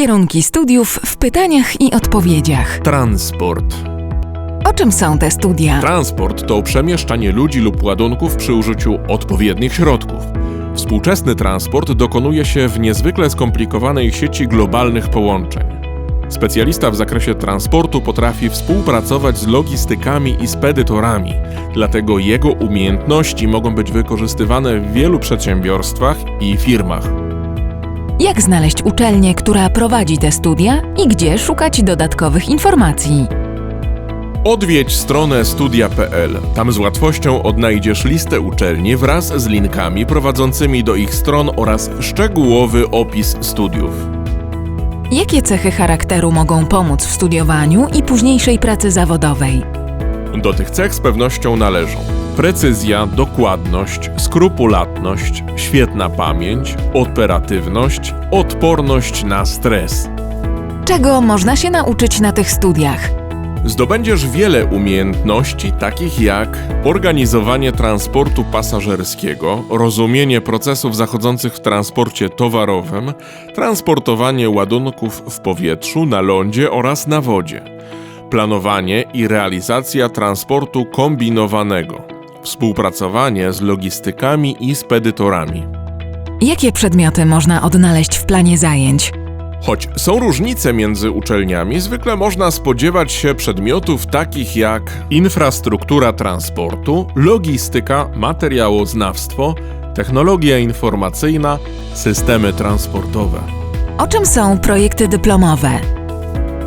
Kierunki studiów w pytaniach i odpowiedziach. Transport. O czym są te studia? Transport to przemieszczanie ludzi lub ładunków przy użyciu odpowiednich środków. Współczesny transport dokonuje się w niezwykle skomplikowanej sieci globalnych połączeń. Specjalista w zakresie transportu potrafi współpracować z logistykami i spedytorami, dlatego jego umiejętności mogą być wykorzystywane w wielu przedsiębiorstwach i firmach. Jak znaleźć uczelnię, która prowadzi te studia i gdzie szukać dodatkowych informacji? Odwiedź stronę studia.pl. Tam z łatwością odnajdziesz listę uczelni wraz z linkami prowadzącymi do ich stron oraz szczegółowy opis studiów. Jakie cechy charakteru mogą pomóc w studiowaniu i późniejszej pracy zawodowej? Do tych cech z pewnością należą precyzja, dokładność, skrupulatność, świetna pamięć, operatywność, odporność na stres. Czego można się nauczyć na tych studiach? Zdobędziesz wiele umiejętności, takich jak organizowanie transportu pasażerskiego, rozumienie procesów zachodzących w transporcie towarowym, transportowanie ładunków w powietrzu, na lądzie oraz na wodzie, planowanie i realizacja transportu kombinowanego, współpracowanie z logistykami i spedytorami. Jakie przedmioty można odnaleźć w planie zajęć? Choć są różnice między uczelniami, zwykle można spodziewać się przedmiotów takich jak infrastruktura transportu, logistyka, materiałoznawstwo, technologia informacyjna, systemy transportowe. O czym są projekty dyplomowe?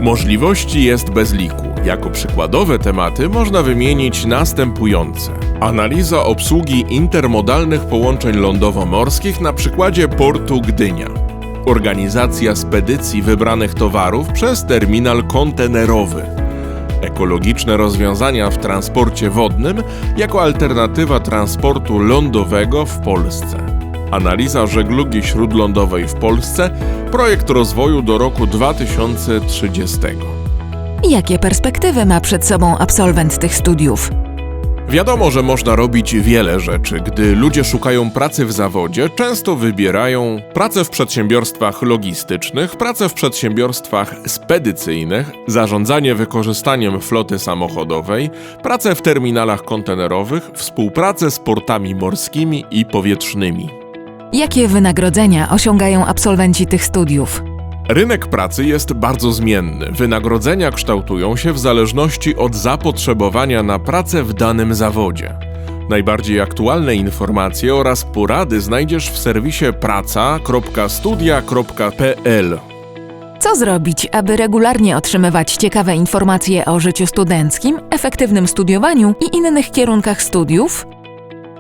Możliwości jest bez liku. Jako przykładowe tematy można wymienić następujące: analiza obsługi intermodalnych połączeń lądowo-morskich na przykładzie portu Gdynia. Organizacja spedycji wybranych towarów przez terminal kontenerowy. Ekologiczne rozwiązania w transporcie wodnym jako alternatywa transportu lądowego w Polsce. Analiza żeglugi śródlądowej w Polsce, projekt rozwoju do roku 2030. Jakie perspektywy ma przed sobą absolwent tych studiów? Wiadomo, że można robić wiele rzeczy. Gdy ludzie szukają pracy w zawodzie, często wybierają pracę w przedsiębiorstwach logistycznych, pracę w przedsiębiorstwach spedycyjnych, zarządzanie wykorzystaniem floty samochodowej, pracę w terminalach kontenerowych, współpracę z portami morskimi i powietrznymi. Jakie wynagrodzenia osiągają absolwenci tych studiów? Rynek pracy jest bardzo zmienny. Wynagrodzenia kształtują się w zależności od zapotrzebowania na pracę w danym zawodzie. Najbardziej aktualne informacje oraz porady znajdziesz w serwisie praca.studia.pl. Co zrobić, aby regularnie otrzymywać ciekawe informacje o życiu studenckim, efektywnym studiowaniu i innych kierunkach studiów?